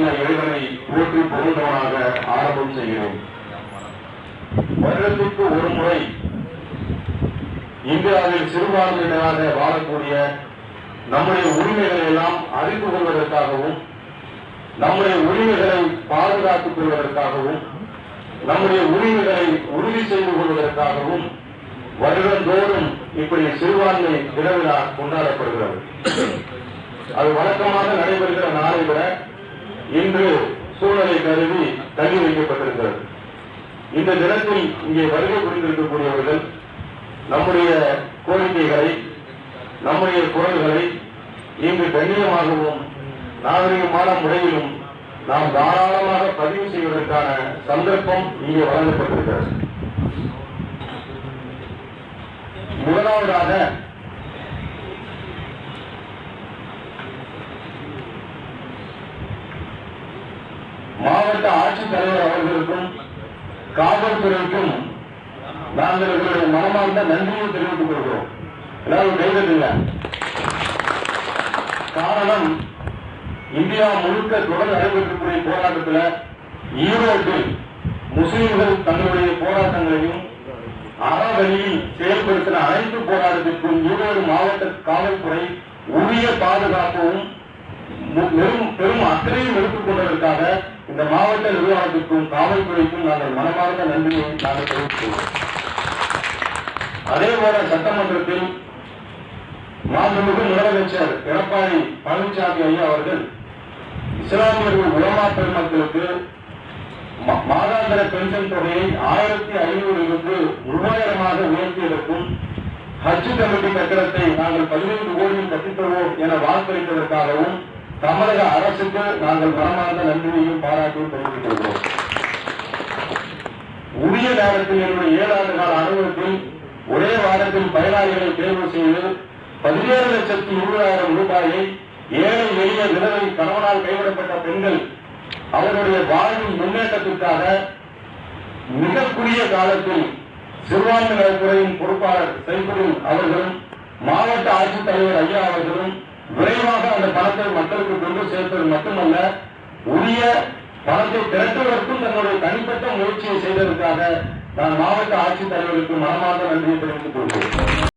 உள்ள இறைவனை போற்றி மகிழ்ந்தவனாக ஆரம்பம் செய்கிறோம் வருடத்திற்கு ஒரு முறை இந்தியாவில் சிறுபான்மையினராக வாழக்கூடிய நம்முடைய உரிமைகளை எல்லாம் அறிந்து கொள்வதற்காகவும் நம்முடைய உரிமைகளை பாதுகாத்துக் கொள்வதற்காகவும் நம்முடைய உரிமைகளை உறுதி செய்து கொள்வதற்காகவும் வருடந்தோறும் இப்படி சிறுபான்மை தினவிழா கொண்டாடப்படுகிறது. அது வழக்கமாக நடைபெறுகிற நாளை விட இன்று சூழலை கருதி தள்ளி வைக்கப்பட்டிருக்கிறது. இந்த தினத்தில் இங்கே வருகை புரிந்திருக்கக்கூடியவர்கள் நம்முடைய கோரிக்கைகளை நம்முடைய குரல்களை இங்கு கண்ணியமாகவும் நாகரிகமான முறையிலும் நாம் தாராளமாக பதிவு செய்வதற்கான சந்தர்ப்பம் இங்கே வழங்கப்பட்டிருக்கிறது. முதலாவதாக மாவட்ட ஆட்சித்தலைவர் அவர்களுக்கும் காவல்துறைக்கும் நாங்கள் எங்களுடைய மனமார்ந்த நன்றியை தெரிவித்துக் கொள்கிறோம். எல்லாரும் கைதட்டுங்க. காரணம் இந்தியா முழுக்க தொடர்ந்து நடைபெற்றக்கூடிய போராட்டத்தில் ஈரோட்டில் முஸ்லிம்கள் தங்களுடைய போராட்டங்களையும் அறவழியில் செயல்படுத்தின அனைத்து போராட்டத்திற்கும் ஈரோடு மாவட்ட காவல்துறை உரிய பாதுகாப்பும் பெரும் பெரும் அக்கறையும் எடுத்துக் கொண்டதற்காக இந்த மாவட்ட நிர்வாகத்திற்கும் காவல்துறைக்கும் நாங்கள் மனமார்ந்த நன்றியை நாங்கள் தெரிவித்துள்ளோம். அதே போல சட்டமன்றத்தில் மாண்புமிகு முதலமைச்சர் எடப்பாடி பழனிசாமி ஐயா அவர்கள் இஸ்லாமியர்கள் உலமா பெருமக்களுக்கு ம- மாதாந்திர பென்ஷன் தொகையை ஆயிரத்தி ஐநூறிலிருந்து மூவாயிரமாக உயர்த்தியதற்கும் ஹஜ் கமிட்டி கட்டடத்தை நாங்கள் பதினைந்து கோடியில் கட்டித்தருவோம் என வாக்களித்ததற்காகவும் தமிழக அரசுக்கு நாங்கள் மனமார்ந்த நன்றியையும் பாராட்டியும் தெரிவித்துக் கொள்கிறோம். உரிய நேரத்தில் என்னுடைய ஏழாண்டு கால அனுபவத்தில் ஒரே வாரத்தில் பயனாளிகளை தேர்வு செய்து பதினேழு லட்சத்தி இருபதாயிரம் ரூபாயை ஏழை எளிய விதவை கணவனால் கைவிடப்பட்ட பெண்கள் அவர்களுடைய வாழ்வின் முன்னேற்றத்திற்காக மிகக்குரிய காலத்தில் சிறுபான்மையினர் துறையின் பொறுப்பாளர் சைபுடின் அவர்களும் மாவட்ட ஆட்சித்தலைவர் ஐயா அவர்களும் விரைவாக அந்த பணத்தை மக்களுக்கு கொண்டு சேர்ப்பது மட்டுமல்ல உரிய பணத்தை திரட்டுவதற்கும் தன்னுடைய தனிப்பட்ட முயற்சியை செய்ததற்காக நான் மாவட்ட ஆட்சித்தலைவருக்கு மனமார்ந்த நன்றியை தெரிவித்துக் கொள்கிறேன்.